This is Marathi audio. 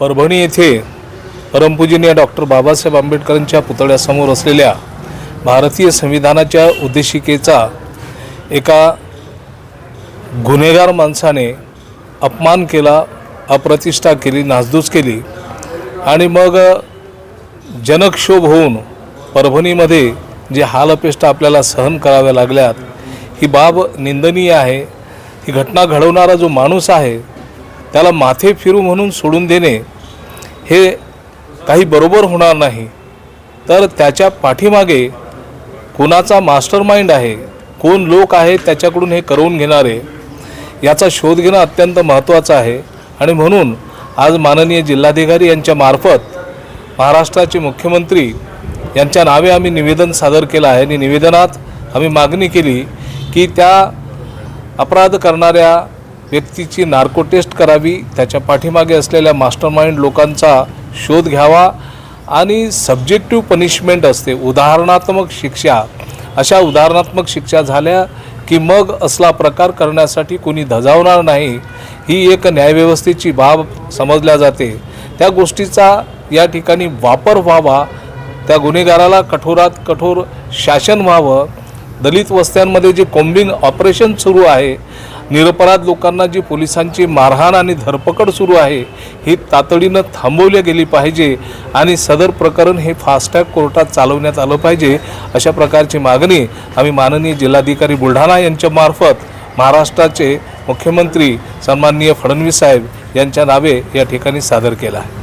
परभणी येथे परमपूजनीय डॉक्टर बाबासाहेब आंबेडकरांच्या पुतळ्यासमोर असलेल्या भारतीय संविधानाच्या उद्देशिकेचा एका गुन्हेगार माणसाने अपमान केला अप्रतिष्ठा केली नासधूस केली आणि मग जनक्षोभ होऊन परभणीमध्ये जे हालअपेष्टा आपल्याला सहन कराव्या लागल्यात ही बाब निंदनीय आहे. ही घटना घडवणारा जो माणूस आहे त्याला माथे फिरू म्हणून सोडून देणे हे काही बरोबर होणार नाही. तर त्याच्या पाठीमागे कोणाचा मास्टर माइंड आहे? कोण लोक आहे त्याच्याकडून हे करवून घेणारे? याचा शोध घेणं अत्यंत महत्त्वाचं आहे. आणि म्हणून आज माननीय जिल्हाधिकारी यांच्या मार्फत महाराष्ट्राचे मुख्यमंत्री यांच्या नावे आम्ही निवेदन सादर केलं आहे. आणि निवेदनात आम्ही मागणी केली की त्या अपराध करणाऱ्या व्यक्तीची नार्को टेस्ट करावी त्याच्या पाठीमागे असलेल्या मास्टरमाइंड लोकांचा शोध घ्यावा आणि सब्जेक्टिव्ह पनिशमेंट असते. उदाहरणात्मक शिक्षा. अशा उदाहरणात्मक शिक्षा झाल्या की मग असला प्रकार करण्यासाठी कोणी धजावणार नाही ही एक न्यायव्यवस्थेची बाब समजल्या जाते. त्या गोष्टीचा या ठिकाणी वापर व्हावा. त्या गुन्हेगाराला कठोरात कठोर शासन व्हावं. दलित वस्त्यांमध्ये जे कोम्बिंग ऑपरेशन सुरू आहे निरपराध लोकांना जी पोलिसांची मारहाण आणि धरपकड सुरू आहे ही तातडीनं थांबवली गेली पाहिजे आणि सदर प्रकरण हे फास्टॅग कोर्टात चालवण्यात आलं पाहिजे अशा प्रकारची मागणी आम्ही माननीय जिल्हाधिकारी बुलढाणा यांच्यामार्फत महाराष्ट्राचे मुख्यमंत्री सन्माननीय फडणवीस साहेब यांच्या नावे या ठिकाणी सादर केला आहे.